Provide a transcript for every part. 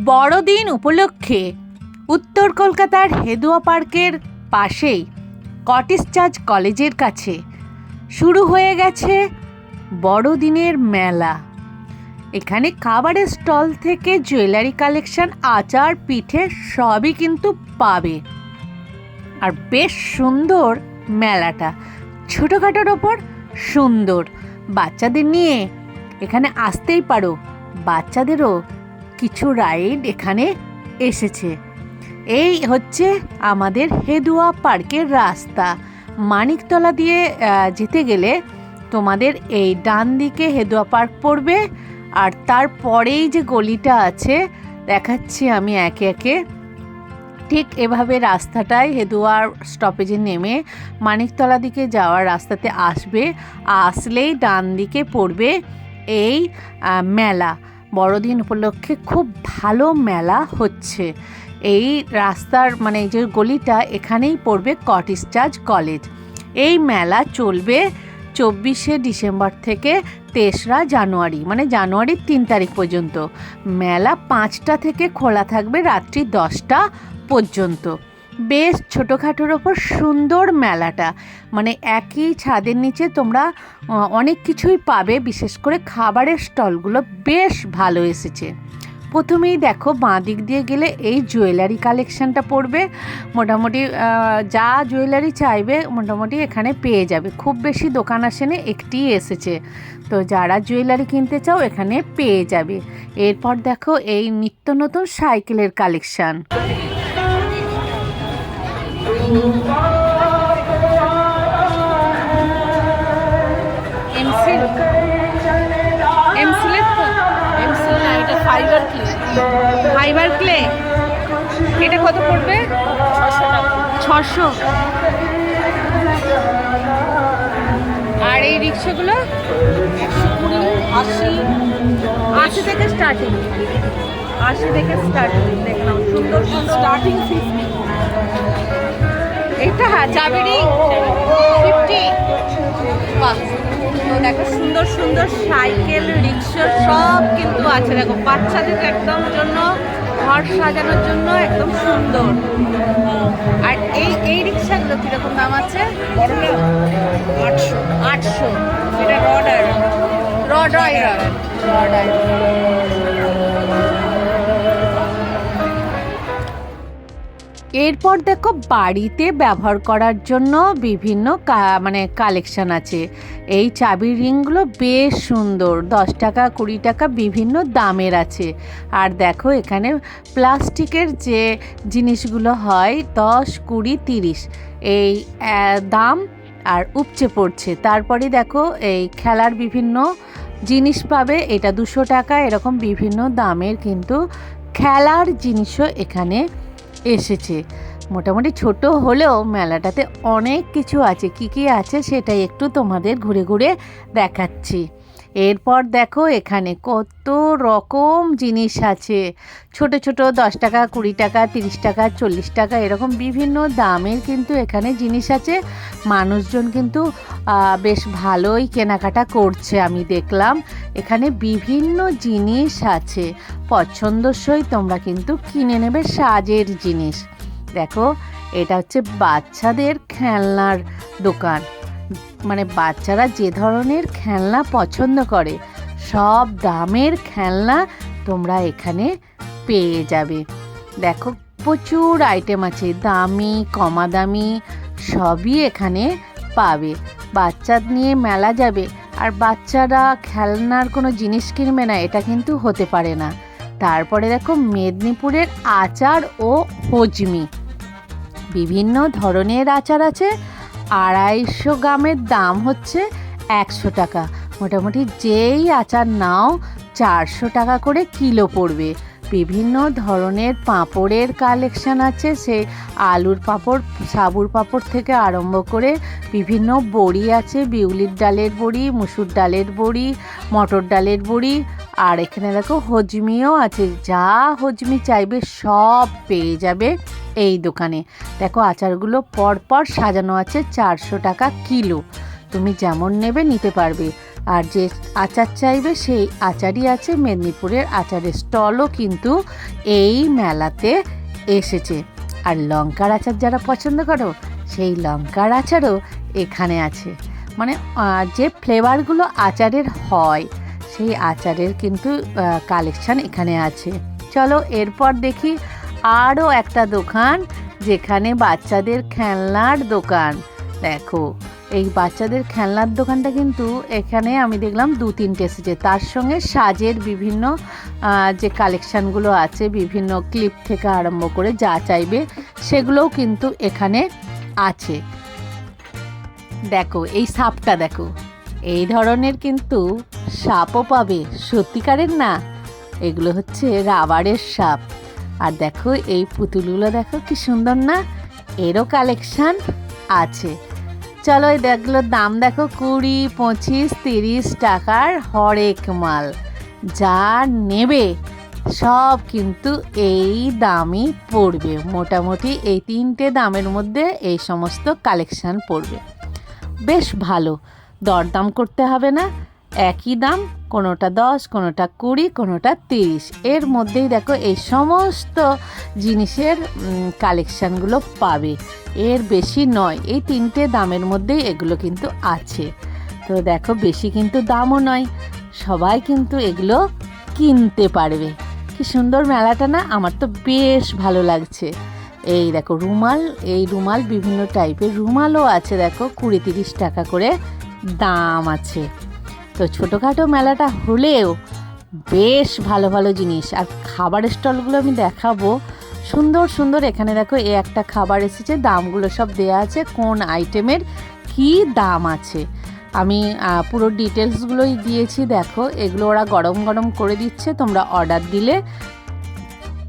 বড়দিন উপলক্ষে উত্তর কলকাতার হেদুয়া পার্কের পাশেই কটেজ চার্চ কলেজের কাছে শুরু হয়ে গেছে বড়দিনের মেলা। এখানে খাবারের স্টল থেকে জুয়েলারি কালেকশন, আচার, পিঠে সবই কিন্তু পাবে। আর বেশ সুন্দর মেলাটা। ছোটোখাটোর ওপর সুন্দর। বাচ্চাদের নিয়ে এখানে আসতেই পারো। বাচ্চাদেরও কিছু রাইড এখানে এসেছে। এই হচ্ছে আমাদের হেদুয়া পার্কের রাস্তা। মানিকতলা দিয়ে যেতে গেলে তোমাদের এই ডান দিকে হেদুয়া পার্ক পড়বে আর তারপরেই যে গলিটা আছে, দেখাচ্ছি আমি একে একে। ঠিক এভাবে রাস্তাটায় হেদুয়ার স্টপেজে নেমে মানিকতলা দিকে যাওয়ার রাস্তাতে আসবে। আসলেই ডান দিকে পড়বে এই মেলা। বড়দিন উপলক্ষে খুব ভালো মেলা হচ্ছে। এই রাস্তার মানে যে গলিটা, এখানেই পড়বে কটেজ চার্চ কলেজ। এই মেলা চলবে চব্বিশে ডিসেম্বর থেকে তেসরা জানুয়ারি মানে জানুয়ারির তিন তারিখ পর্যন্ত। মেলা পাঁচটা থেকে খোলা থাকবে রাত্রি দশটা পর্যন্ত। বেশ ছোটোখাটোর ওপর সুন্দর মেলাটা। মানে একই ছাদের নিচে তোমরা অনেক কিছুই পাবে, বিশেষ করে খাবারের স্টলগুলো বেশ ভালো এসেছে। প্রথমেই দেখো বাঁ দিক দিয়ে গেলে এই জুয়েলারি কালেকশনটা পড়বে। মোটামুটি যা জুয়েলারি চাইবে মোটামুটি এখানে পেয়ে যাবে। খুব বেশি দোকান আসেনি, একটি এসেছে। তো যারা জুয়েলারি কিনতে চাও এখানে পেয়ে যাবে। এরপর দেখো এই নিত্য নতুন সাইকেলের কালেকশন। এমসিল এমসিলের এমসিল না, এটা ফাইবার ক্লিপ ফাইবার ক্লে এটা কত পড়বে? ছশো। আর এই রিক্সাগুলো? একশো কুড়ি, আশি। আশি থেকে স্টার্টিং আশি থেকে স্টার্টিং দেখলাম। সুন্দর সুন্দর স্টার্টিং ফিফটি এটা হ্যাঁ চাবিরি ফিফটি তো দেখো সুন্দর সুন্দর সাইকেল, রিক্সা, সব কিন্তু আছে। দেখো, বাচ্চাদের একদম জন্য, ঘর সাজানোর জন্য একদম সুন্দর। আর এই এই রিক্সাগুলো কীরকম দাম আছে? আটশো। আটশো। এটা রডার রড রাইডার এরপর দেখো বাড়িতে ব্যবহার করার জন্য বিভিন্ন মানে কালেকশন আছে। এই চাবির রিংগুলো বেশ সুন্দর, দশ টাকা, কুড়ি টাকা বিভিন্ন দামের আছে। আর দেখো এখানে প্লাস্টিকের যে জিনিসগুলো হয়, দশ, কুড়ি, তিরিশ, এই দাম আর উপচে পড়ছে। তারপরে দেখো এই খেলার বিভিন্ন জিনিস পাবে, এটা দুশো টাকা, এরকম বিভিন্ন দামের কিন্তু খেলার জিনিসও এখানে এসেছে। মোটামুটি ছোট হলেও মেলাটাতে অনেক কিছু আছে। কি কি আছে সেটাই একটু তোমাদের ঘুরে ঘুরে দেখাচ্ছি। এরপর দেখো এখানে কত রকম জিনিস আছে। ছোট ছোট দশ টাকা, কুড়ি টাকা, তিরিশ টাকা, চল্লিশ টাকা এরকম বিভিন্ন দামের কিন্তু এখানে জিনিস আছে। মানুষজন কিন্তু বেশ ভালোই কেনাকাটা করছে আমি দেখলাম। এখানে বিভিন্ন জিনিস আছে। পছন্দসই তোমরা কিন্তু কিনে নেবে সাজের জিনিস। দেখো, এটা হচ্ছে বাচ্চাদের খেলনার দোকান। মানে বাচ্চারা যে ধরনের খেলনা পছন্দ করে, সব দামের খেলনা তোমরা এখানে পেয়ে যাবে। দেখো, প্রচুর আইটেম আছে, দামি কমা দামি সবই এখানে পাবে। বাচ্চা নিয়ে মেলা যাবে, আর বাচ্চারা খেলনার কোনো জিনিস কিনবে না, এটা কিন্তু হতে পারে না। তারপরে দেখো, মেদিনীপুরের আচার ও হজমি। বিভিন্ন ধরনের আচার আছে আড়াইশো গ্রামের দাম হচ্ছে একশো টাকা। মোটামুটি যেই আচার নাও, চারশো টাকা করে কিলো পড়বে। বিভিন্ন ধরনের পাঁপড়ের কালেকশান আছে, সে আলুর পাঁপড়, সাবুর পাঁপড় থেকে আরম্ভ করে বিভিন্ন বড়ি আছে, বিউলির ডালের বড়ি, মুসুর ডালের বড়ি, মটর ডালের বড়ি, আর এখানে দেখো হজমিও আছে, যা হজমি চাইবে সব পেয়ে যাবে। এই দোকানে। দেখো, আচারগুলো পরপর সাজানো আছে চারশো টাকা কিলো। তুমি যেমন নেবে নিতে পারবে। আর যে আচার চাইবে, সেই আচারই আছে। মেদিনীপুরের আচারের স্টলও কিন্তু এই মেলাতে এসেছে। আর লঙ্কার আচার যারা পছন্দ করো, সেই লঙ্কার আচারও এখানে আছে। মানে যে ফ্লেভারগুলো আচারের হয়, সেই আচারের কিন্তু কালেকশান এখানে আছে। চলো, এরপর দেখি আরও একটা দোকান যেখানে বাচ্চাদের খেলনার দোকান। দেখো, এই বাচ্চাদের খেলনার দোকানটা কিন্তু এখানে আমি দেখলাম দু তিনটে এসেছে। তার সঙ্গে সাজের বিভিন্ন যে কালেকশানগুলো আছে, বিভিন্ন ক্লিপ থেকে আরম্ভ করে যা চাইবে সেগুলোও কিন্তু এখানে আছে। দেখো, এই সাপটা দেখো, এই ধরনের কিন্তু সাপও পাবে। সত্যিকারের না? এগুলো হচ্ছে রাবারের সাপ। আর দেখো এই পুতুলগুলো দেখো কি সুন্দর না? এরও কালেকশান আছে। চলো এই দেখগুলোর দাম দেখো কুড়ি, পঁচিশ, তিরিশ টাকার হরেক মাল। যা নেবে সব কিন্তু এই দামই পড়বে। মোটামুটি এই তিনটে দামের মধ্যে এই সমস্ত কালেকশান পড়বে। বেশ ভালো। দরদাম করতে হবে না। একই দাম, কোনোটা দশ, কোনোটা কুড়ি, কোনোটা তিরিশ। এর মধ্যেই দেখো এই সমস্ত জিনিসের কালেকশানগুলো পাবে। এর বেশি নয়, এই তিনটে দামের মধ্যেই এগুলো কিন্তু আছে। তো দেখো, বেশি কিন্তু দামও নয়, সবাই কিন্তু এগুলো কিনতে পারবে। কি সুন্দর মেলাটা না? আমার তো বেশ ভালো লাগছে। এই দেখো, রুমাল, এই রুমাল বিভিন্ন টাইপের রুমালও আছে, দেখো, কুড়ি তিরিশ টাকা করে দাম আছে। তো ছোটোখাটো মেলাটা হলেও বেশ ভালো ভালো জিনিস। আর খাবারের স্টলগুলো আমি দেখাবো। সুন্দর সুন্দর এখানে দেখো এ একটা খাবার এসেছে, দামগুলো সব দেয়া আছে, কোন আইটেমের কি দাম আছে। আমি পুরো ডিটেলসগুলোই দিয়েছি, দেখো। এগুলো ওরা গরম গরম করে দিচ্ছে, তোমরা অর্ডার দিলে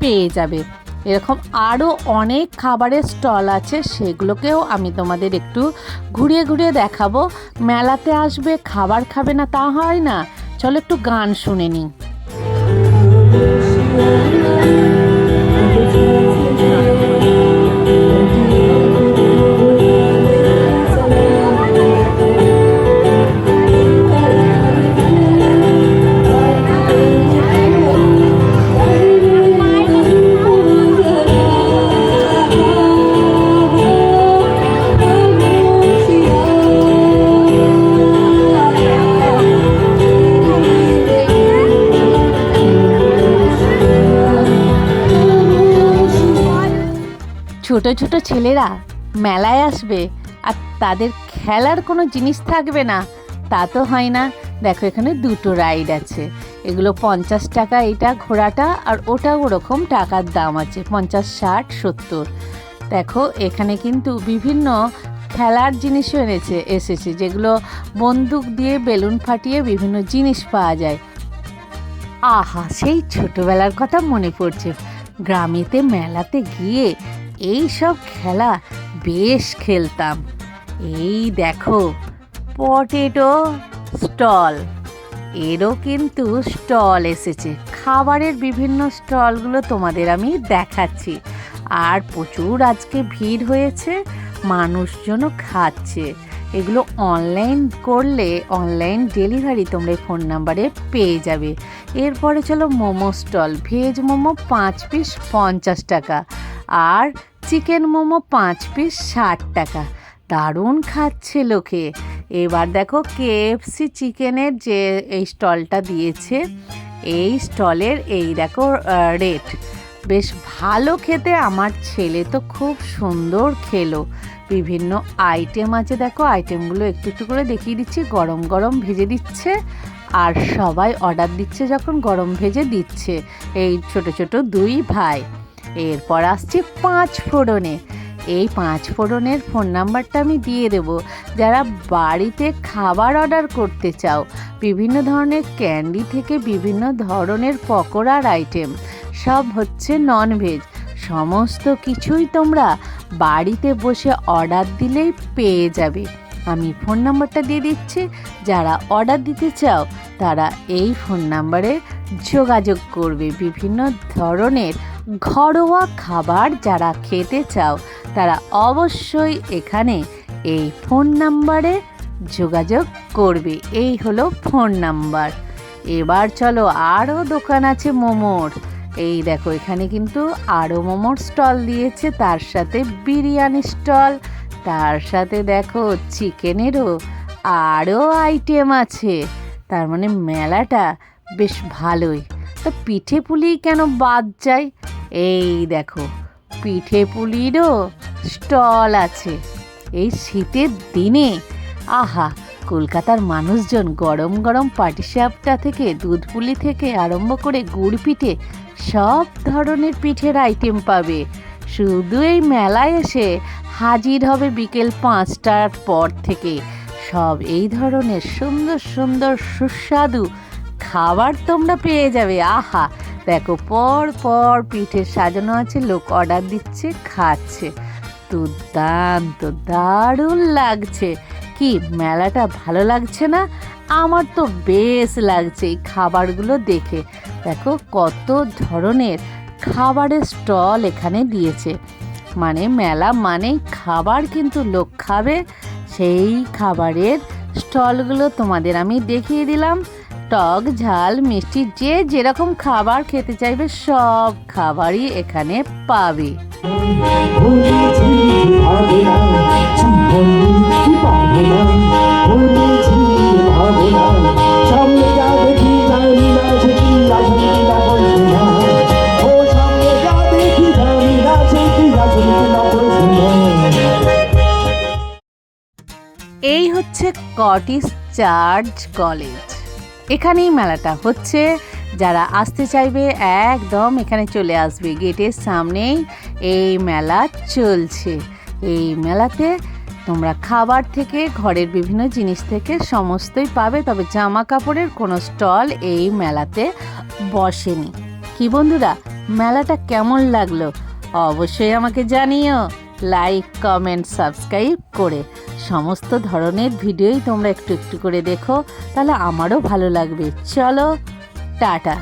পেয়ে যাবে। এরকম আরও অনেক খাবারের স্টল আছে, সেগুলোকেও আমি তোমাদের একটু ঘুরিয়ে ঘুরিয়ে দেখাবো। মেলাতে আসবে, খাবার খাবে না তা হয় না। চলো একটু গান শুনে নিই। ছোট ছোট ছেলেরা মেলায় আসবে আর তাদের খেলার কোনো জিনিস থাকবে না। তা তো হয় না। দেখো এখানে দুটো রাইড আছে। এগুলো পঞ্চাশ টাকা এটা ঘোড়াটা আর ওটা ওরকম টাকার দাম আছে, পঞ্চাশ, ষাট, সত্তর। দেখো এখানে কিন্তু বিভিন্ন খেলার জিনিসও এনেছে, এসেছে, যেগুলো বন্দুক দিয়ে, বেলুন ফাটিয়ে বিভিন্ন জিনিস পাওয়া যায়। আহা, সেই ছোটবেলার কথা মনে পড়ছে। গ্রামেতে, মেলাতে গিয়ে এই সব খেলা বেশ খেলতাম। এই দেখো, পটেটো স্টল, এরও কিন্তু স্টল এসেছে। খাবারের বিভিন্ন স্টলগুলো তোমাদের আমি দেখাচ্ছি। আর প্রচুর আজকে ভিড় হয়েছে, মানুষজনও খাচ্ছে। এগুলো অনলাইন করলে, অনলাইন ডেলিভারি তোমরা ফোন নাম্বারে পেয়ে যাবে। এরপরে চলো মোমো স্টল, ভেজ মোমো পাঁচ পিস পঞ্চাশ টাকা। আর চিকেন মোমো পাঁচ পিস ষাট টাকা। দারুণ খাচ্ছে লোকে। এবার দেখো কেএফসি চিকেনের যে এই স্টলটা দিয়েছে, এই স্টলের এই দেখো রেট বেশ ভালো খেতে আমার ছেলে তো খুব সুন্দর খেলো। বিভিন্ন আইটেম আছে দেখো আইটেমগুলো একটু একটু করে দেখিয়ে দিচ্ছি। গরম গরম ভেজে দিচ্ছে আর সবাই অর্ডার দিচ্ছে যখন গরম ভেজে দিচ্ছে। এই ছোট ছোট দুই ভাই। এরপর আসছে পাঁচ ফোড়নে। এই পাঁচ ফোড়নের ফোন নাম্বারটা আমি দিয়ে দেব। যারা বাড়িতে খাবার অর্ডার করতে চাও, বিভিন্ন ধরনের ক্যান্ডি থেকে বিভিন্ন ধরনের পকোড়ার আইটেম, সব হচ্ছে ননভেজ। সমস্ত কিছুই তোমরা বাড়িতে বসে অর্ডার দিলেই পেয়ে যাবে। আমি ফোন নাম্বারটা দিয়ে দিচ্ছি। যারা অর্ডার দিতে চাও, তারা এই ফোন নাম্বারে যোগাযোগ করবে। বিভিন্ন ধরনের ঘরোয়া খাবার যারা খেতে চাও, তারা অবশ্যই এখানে এই ফোন নাম্বারে যোগাযোগ করবে। এই হলো ফোন নাম্বার। এবার চলো আরও দোকান আছে মোমোর। এই দেখো, এখানে কিন্তু আরও মোমোর স্টল দিয়েছে, তার সাথে বিরিয়ানি স্টল, তার সাথে দেখো চিকেনেরও আরও আইটেম আছে। তার মানে মেলাটা বেশ ভালোই। তো পিঠে পুলি কেন বাদ যায়? এই দেখো, পিঠে পুলিরও স্টল আছে। এই শীতের দিনে, আহা, কলকাতার মানুষজন গরম গরম পাটিসাপটা থেকে দুধ পুলি থেকে আরম্ভ করে গুড় পিঠে সব ধরনের পিঠের আইটেম পাবে। শুধু এই মেলায় এসে হাজির হবে বিকেল পাঁচটার পর থেকে। সব এই ধরনের সুন্দর সুন্দর সুস্বাদু খাবার তোমরা পেয়ে যাবে, আহা। দেখো, পর পর পিঠে সাজানো আছে, লোক অর্ডার দিচ্ছে, খাচ্ছে। দুর্দান্ত, দারুণ লাগছে। কি, মেলাটা ভালো লাগছে না? আমার তো বেশ লাগছে এই খাবারগুলো দেখে। দেখো, কত ধরনের খাবারের স্টল এখানে দিয়েছে। মানে মেলা মানে খাবার কিন্তু লোক খাবে। সেই খাবারের স্টলগুলো তোমাদের আমি দেখিয়ে দিলাম। টক, ঝাল, মিষ্টি, যে যেরকম খাবার খেতে চাইবে সব খাবারই এখানে পাবে। এই হচ্ছে কটিস চার্চ কলেজ। এখানেই মেলাটা হচ্ছে। যারা আসতে চাইবে, একদম এখানে চলে আসবে। গেটের সামনেই এই মেলা চলছে। এই মেলাতে তোমরা খাবার থেকে, ঘরের বিভিন্ন জিনিস থেকে সমস্তই পাবে, তবে জামা কাপড়ের কোনো স্টল এই মেলাতে বসেনি। কি বন্ধুরা, মেলাটা কেমন লাগল? অবশ্যই আমাকে জানিও। লাইক, কমেন্ট, সাবস্ক্রাইব করে সমস্ত ধরনের ভিডিওই তোমরা একটু একটু করে দেখো তাহলে আমারও ভালো লাগবে। চলো টাটা।